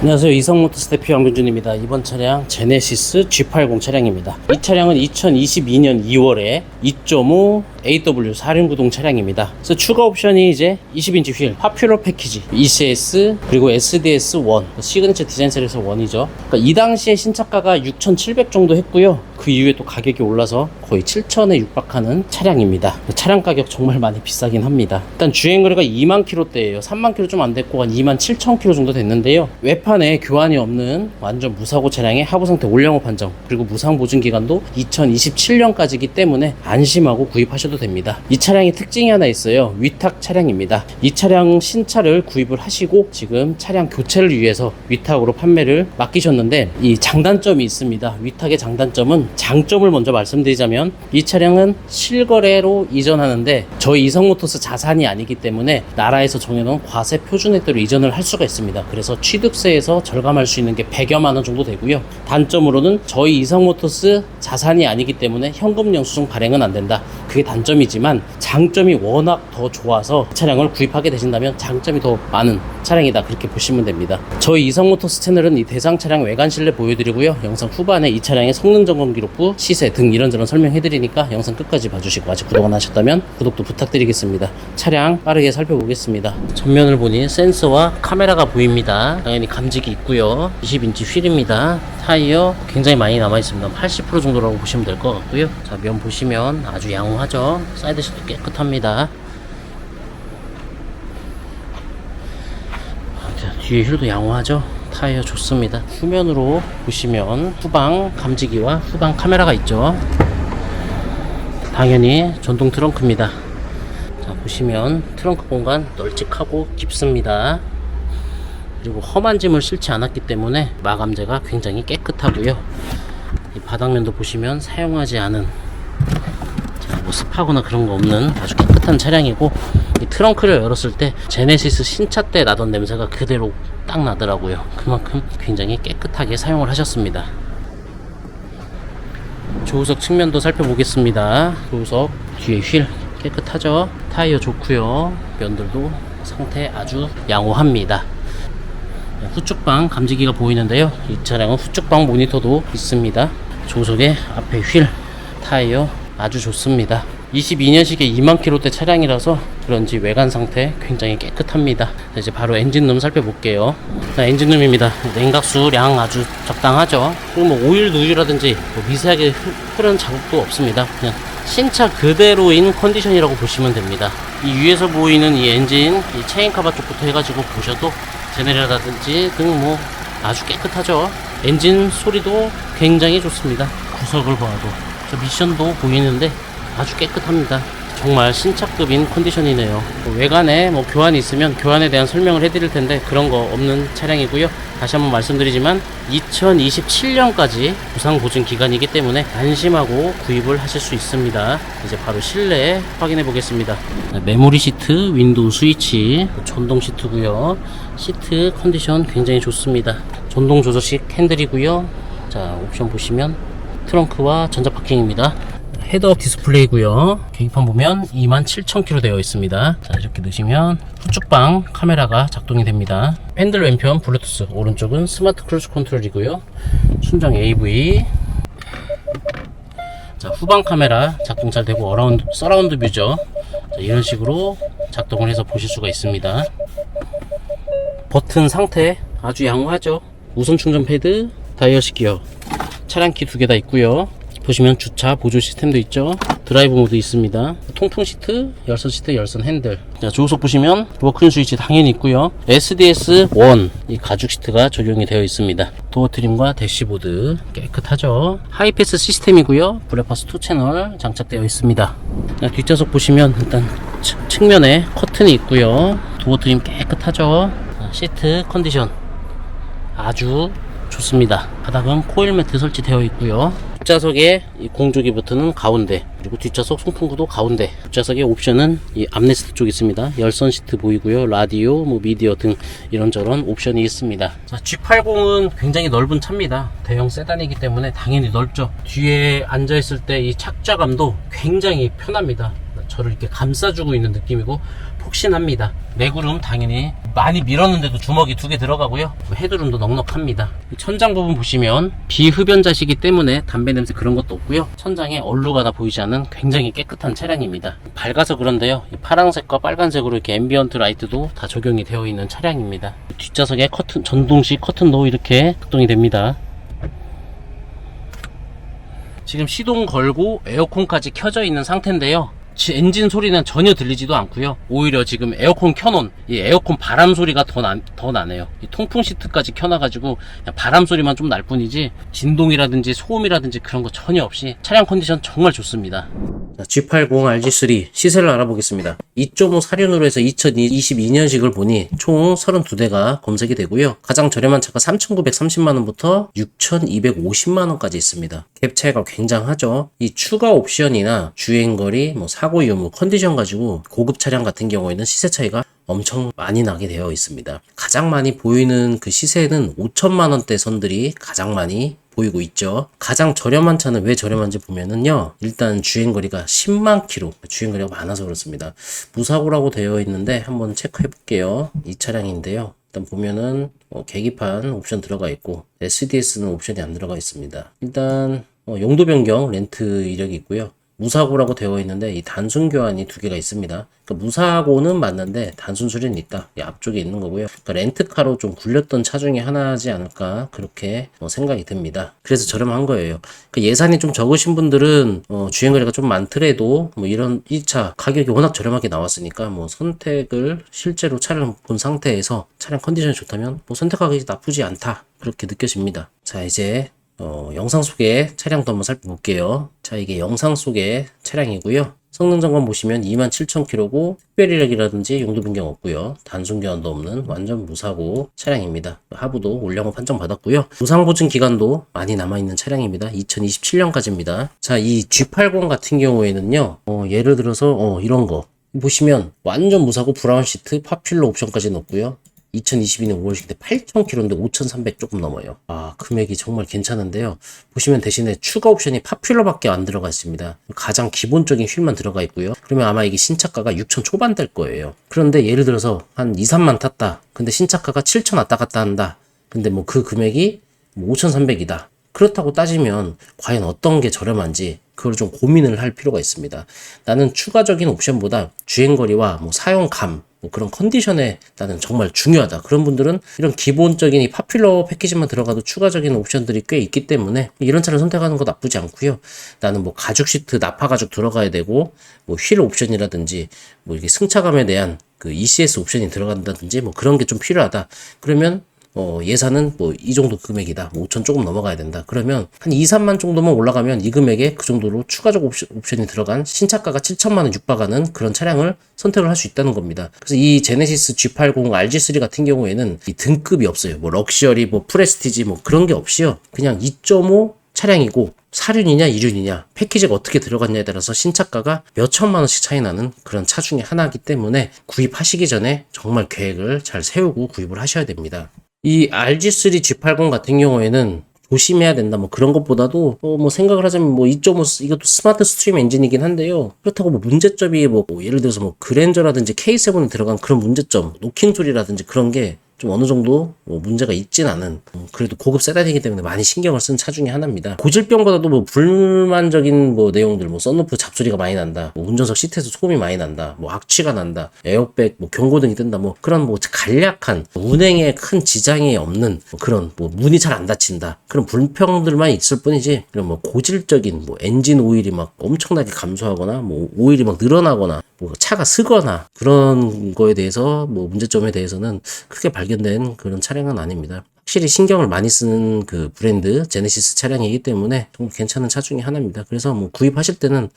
안녕하세요. 이성모터스 대표 양근준입니다. 이번 차량 제네시스 G80 차량입니다. 이 차량은 2022년 2월에 2.5 AW 4륜구동 차량입니다. 그래서 추가 옵션이 이제 20인치 휠 파퓰러 패키지 ECS 그리고 SDS1 시그니처 디자인 셀에서 1이죠. 그러니까 이 당시에 신차가가 6,700 정도 했고요 그 이후에 또 가격이 올라서 거의 7천에 육박하는 차량입니다. 차량 가격 정말 많이 비싸긴 합니다. 일단 주행 거리가 2만 킬로대예요. 3만 킬로 좀 안 됐고 한 2만 7천 킬로 정도 됐는데요. 외판에 교환이 없는 완전 무사고 차량의 하부 상태 올영업 판정 그리고 무상 보증 기간도 2027년까지이기 때문에 안심하고 구입하셔도 됩니다. 이 차량의 특징이 하나 있어요. 위탁 차량입니다. 이 차량 신차를 구입을 하시고 지금 차량 교체를 위해서 위탁으로 판매를 맡기셨는데 이 장단점이 있습니다. 위탁의 장단점은 장점을 먼저 말씀드리자면 이 차량은 실거래로 이전하는데 저희 이성모터스 자산이 아니기 때문에 나라에서 정해놓은 과세 표준액대로 이전을 할 수가 있습니다. 그래서 취득세에서 절감할 수 있는 게 100여만 원 정도 되고요. 단점으로는 저희 이성모터스 자산이 아니기 때문에 현금 영수증 발행은 안 된다. 그게 단점이지만 장점이 워낙 더 좋아서 차량을 구입하게 되신다면 장점이 더 많은 차량이다. 그렇게 보시면 됩니다. 저희 이성모터스 채널은 이 대상 차량 외관 실내 보여드리고요. 영상 후반에 이 차량의 성능 점검 기록부, 시세 등 이런저런 설명해드리니까 영상 끝까지 봐주시고 아직 구독 안 하셨다면 구독도 부탁드리겠습니다. 차량 빠르게 살펴보겠습니다. 전면을 보니 센서와 카메라가 보입니다. 당연히 감지기 있고요. 20인치 휠입니다. 타이어 굉장히 많이 남아 있습니다. 80% 정도라고 보시면 될 것 같고요. 자, 면 보시면 아주 양호하죠. 사이드 셔도 깨끗합니다. 자, 뒤에 휠도 양호하죠. 타이어 좋습니다. 후면으로 보시면 후방 감지기와 후방 카메라가 있죠. 당연히 전동 트렁크입니다. 자, 보시면 트렁크 공간 널찍하고 깊습니다. 그리고 험한 짐을 실지 않았기 때문에 마감재가 굉장히 깨끗하고요. 이 바닥면도 보시면 사용하지 않은 자, 뭐 습하거나 그런 거 없는 아주 깨끗한 차량이고 이 트렁크를 열었을 때 제네시스 신차 때 나던 냄새가 그대로 딱 나더라고요. 그만큼 굉장히 깨끗하게 사용을 하셨습니다. 조우석 측면도 살펴보겠습니다. 조우석 뒤에 휠 깨끗하죠? 타이어 좋고요. 면들도 상태 아주 양호합니다. 네, 후측방 감지기가 보이는데요. 이 차량은 후측방 모니터도 있습니다. 조석의 앞에 휠, 타이어 아주 좋습니다. 22년식의 2만 킬로대 차량이라서 그런지 외관 상태 굉장히 깨끗합니다. 자, 이제 바로 엔진룸 살펴볼게요. 자, 엔진룸입니다. 냉각수량 아주 적당하죠. 그리고 뭐 오일 누유라든지 뭐 미세하게 흐- 흐르는 자국도 없습니다. 그냥 신차 그대로인 컨디션이라고 보시면 됩니다. 이 위에서 보이는 이 엔진, 이 체인 카바 쪽부터 해가지고 보셔도 제네레라든지 등 뭐 아주 깨끗하죠. 엔진 소리도 굉장히 좋습니다. 구석을 봐도 저 미션도 보이는데 아주 깨끗합니다. 정말 신차급인 컨디션이네요. 뭐 외관에 뭐 교환이 있으면 교환에 대한 설명을 해드릴 텐데 그런 거 없는 차량이고요. 다시 한번 말씀드리지만 2027년까지 부상 보증 기간이기 때문에 안심하고 구입을 하실 수 있습니다. 이제 바로 실내 확인해 보겠습니다. 네, 메모리 시트, 윈도우 스위치, 전동 시트고요. 시트 컨디션 굉장히 좋습니다. 전동 조절식 핸들이고요. 자 옵션 보시면 트렁크와 전자 파킹입니다. 헤드업 디스플레이고요. 계기판 보면 27,000km 되어 있습니다. 자, 이렇게 넣으시면 후측방 카메라가 작동이 됩니다. 핸들 왼편 블루투스, 오른쪽은 스마트 크루즈 컨트롤이고요. 순정 AV. 자, 후방 카메라 작동 잘 되고 어라운드 서라운드 뷰죠. 자, 이런 식으로 작동을 해서 보실 수가 있습니다. 버튼 상태 아주 양호하죠. 무선 충전 패드, 다이어시 기어, 차량 키 두 개 다 있고요. 보시면 주차 보조 시스템도 있죠. 드라이브 모드 있습니다. 통풍 시트, 열선 시트, 열선 핸들. 자, 조수석 보시면 워크인 스위치 당연히 있고요. SDS1 이 가죽 시트가 적용이 되어 있습니다. 도어 트림과 대시보드 깨끗하죠. 하이패스 시스템이고요. 브레파스 2 채널 장착되어 있습니다. 자, 뒷좌석 보시면 일단 측- 측면에 커튼이 있고요. 도어 트림 깨끗하죠. 자, 시트 컨디션 아주 좋습니다. 바닥은 코일 매트 설치되어 있고요. 뒷좌석에 이 공조기 버튼은 가운데 그리고 뒷좌석 송풍구도 가운데 뒷좌석의 옵션은 이 암레스트 쪽 있습니다. 열선 시트 보이고요. 라디오, 뭐 미디어 등 이런저런 옵션이 있습니다. 자, G80은 굉장히 넓은 차입니다. 대형 세단이기 때문에 당연히 넓죠. 뒤에 앉아 있을 때 이 착좌감도 굉장히 편합니다. 저를 이렇게 감싸주고 있는 느낌이고 푹신합니다. 내구름 당연히 많이 밀었는데도 주먹이 두 개 들어가고요. 헤드룸도 넉넉합니다. 천장 부분 보시면 비흡연자시기 때문에 담배 냄새 그런 것도 없고요. 천장에 얼루가 다 보이지 않는 굉장히 깨끗한 차량입니다. 밝아서 그런데요. 이 파란색과 빨간색으로 이렇게 앰비언트 라이트도 다 적용이 되어 있는 차량입니다. 뒷좌석에 커튼 전동식 커튼도 이렇게 작동이 됩니다. 지금 시동 걸고 에어컨까지 켜져 있는 상태인데요. 지- 엔진 소리는 전혀 들리지도 않고요. 오히려 지금 에어컨 켜놓은 이 에어컨 바람 소리가 더, 나, 더 나네요. 이 통풍 시트까지 켜놔가지고 바람 소리만 좀 날 뿐이지 진동이라든지 소음이라든지 그런 거 전혀 없이 차량 컨디션 정말 좋습니다. G80 RG3 시세를 알아보겠습니다. 2.5 사륜으로 해서 2022년식을 보니 총 32대가 검색이 되고요. 가장 저렴한 차가 3,930만원부터 6,250만원까지 있습니다. 갭 차이가 굉장하죠. 이 추가 옵션이나 주행거리, 뭐 사고 유무, 컨디션 가지고 고급 차량 같은 경우에는 시세 차이가 엄청 많이 나게 되어 있습니다. 가장 많이 보이는 그 시세는 5천만 원대 선들이 가장 많이 보이고 있죠. 가장 저렴한 차는 왜 저렴한지 보면은요. 일단 주행거리가 10만 킬로, 주행거리가 많아서 그렇습니다. 무사고라고 되어 있는데 한번 체크해 볼게요. 이 차량인데요. 일단 보면은 어, 계기판 옵션 들어가 있고 SDS는 옵션이 안 들어가 있습니다. 일단 어, 용도 변경 렌트 이력이 있고요. 무사고라고 되어 있는데 이 단순 교환이 두 개가 있습니다. 그러니까 무사고는 맞는데 단순 수리는 있다. 이 앞쪽에 있는 거고요. 그러니까 렌트카로 좀 굴렸던 차 중에 하나지 않을까 그렇게 어, 생각이 듭니다. 그래서 저렴한 거예요. 그 예산이 좀 적으신 분들은 어, 주행거리가 좀 많더라도 뭐 이런 이 차 가격이 워낙 저렴하게 나왔으니까 뭐 선택을 실제로 차를 본 상태에서 차량 컨디션이 좋다면 뭐 선택하기 나쁘지 않다 그렇게 느껴집니다. 자 이제 어, 영상 속의 차량도 한번 살펴볼게요. 자, 이게 영상 속의 차량이고요. 성능 점검 보시면 27,000km고 특별이력이라든지 용도 변경 없고요. 단순 교환도 없는 완전 무사고 차량입니다. 하부도 올량호 판정 받았고요. 무상 보증 기간도 많이 남아 있는 차량입니다. 2027년까지입니다. 자, 이 G80 같은 경우에는요. 어, 예를 들어서 어, 이런 거 보시면 완전 무사고 브라운 시트 파퓰러 옵션까지 넣고요. 2022년 5월식 때 8,000km인데 5,300 조금 넘어요. 아, 금액이 정말 괜찮은데요. 보시면 대신에 추가 옵션이 파퓰러밖에 안 들어가 있습니다. 가장 기본적인 휠만 들어가 있고요. 그러면 아마 이게 신차가가 6,000 초반 될 거예요. 그런데 예를 들어서 한 2, 3만 탔다. 근데 신차가가 7,000 왔다 갔다 한다. 근데 뭐 그 금액이 5,300이다. 그렇다고 따지면 과연 어떤 게 저렴한지 그걸 좀 고민을 할 필요가 있습니다. 나는 추가적인 옵션보다 주행거리와 뭐 사용감, 뭐 그런 컨디션에 나는 정말 중요하다. 그런 분들은 이런 기본적인 이 파퓰러 패키지만 들어가도 추가적인 옵션들이 꽤 있기 때문에 이런 차를 선택하는 거 나쁘지 않고요. 나는 뭐 가죽 시트, 나파 가죽 들어가야 되고 뭐 휠 옵션이라든지 뭐 이게 승차감에 대한 그 ECS 옵션이 들어간다든지 뭐 그런 게 좀 필요하다. 그러면 어, 예산은 뭐 이 정도 금액이다. 뭐 5천 조금 넘어가야 된다. 그러면 한 2, 3만 정도만 올라가면 이 금액에 그 정도로 추가적 옵션, 옵션 이 들어간 신차가가 7천만 원 육박하는 그런 차량을 선택을 할 수 있다는 겁니다. 그래서 이 제네시스 G80 RG3 같은 경우에는 이 등급이 없어요. 뭐 럭셔리, 뭐 프레스티지 뭐 그런 게 없이요. 그냥 2.5 차량이고 사륜이냐 이륜이냐 패키지가 어떻게 들어갔냐에 따라서 신차가가 몇 천만 원씩 차이 나는 그런 차 중에 하나이기 때문에 구입하시기 전에 정말 계획을 잘 세우고 구입을 하셔야 됩니다. 이 RG3 G80 같은 경우에는 조심해야 된다. 뭐 그런 것보다도 어, 뭐 생각을 하자면 뭐 2.5 이것도 스마트 스트림 엔진이긴 한데요. 그렇다고 뭐 문제점이 뭐, 뭐 예를 들어서 뭐 그랜저라든지 K7에 들어간 그런 문제점 노킹 소리라든지 그런 게 좀 어느 정도 뭐 문제가 있진 않은 음, 그래도 고급 세단이기 때문에 많이 신경을 쓴 차 중에 하나입니다. 고질병보다도 뭐 불만적인 뭐 내용들 뭐 썬루프 잡소리가 많이 난다, 뭐 운전석 시트에서 소음이 많이 난다, 뭐 악취가 난다, 에어백 뭐 경고등이 뜬다, 뭐 그런 뭐 간략한 운행에 큰 지장이 없는 뭐 그런 뭐 문이 잘 안 닫힌다 그런 불평들만 있을 뿐이지 그런 뭐 고질적인 뭐 엔진 오일이 막 엄청나게 감소하거나 뭐 오일이 막 늘어나거나 뭐 차가 쓰거나 그런 거에 대해서 뭐 문제점에 대해서는 크게 발견 된 그런 차량은 아닙니다. 확실히 신경을 많이 쓰는 그 브랜드 제네시스 차량이기 때문에 정말 괜찮은 차 중에 하나입니다. 그래서 뭐 구입하실 때는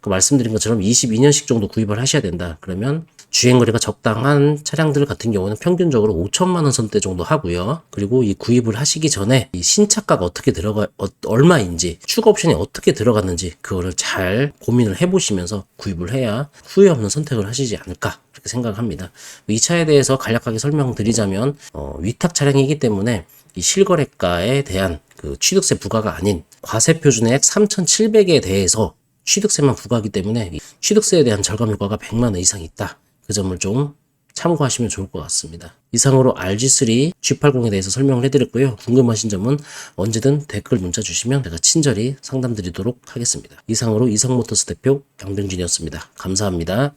그 말씀드린 것처럼 22년식 정도 구입을 하셔야 된다. 그러면 주행거리가 적당한 차량들 같은 경우는 평균적으로 5천만 원 선대 정도 하고요. 그리고 이 구입을 하시기 전에 이 신차가가 어떻게 들어가 어, 얼마인지 추가 옵션이 어떻게 들어갔는지 그거를 잘 고민을 해보시면서 구입을 해야 후회 없는 선택을 하시지 않을까 그렇게 생각을 합니다. 이 차에 대해서 간략하게 설명드리자면 어, 위탁 차량이기 때문에 이 실거래가에 대한 그 취득세 부과가 아닌 과세 표준액 3,700에 대해서 취득세만 부과하기 때문에 이 취득세에 대한 절감 효과가 100만 원 이상 있다. 그 점을 좀 참고하시면 좋을 것 같습니다. 이상으로 RG3 G80에 대해서 설명을 해드렸고요. 궁금하신 점은 언제든 댓글 문자 주시면 제가 친절히 상담 드리도록 하겠습니다. 이상으로 이성모터스 대표 양병진이었습니다. 감사합니다.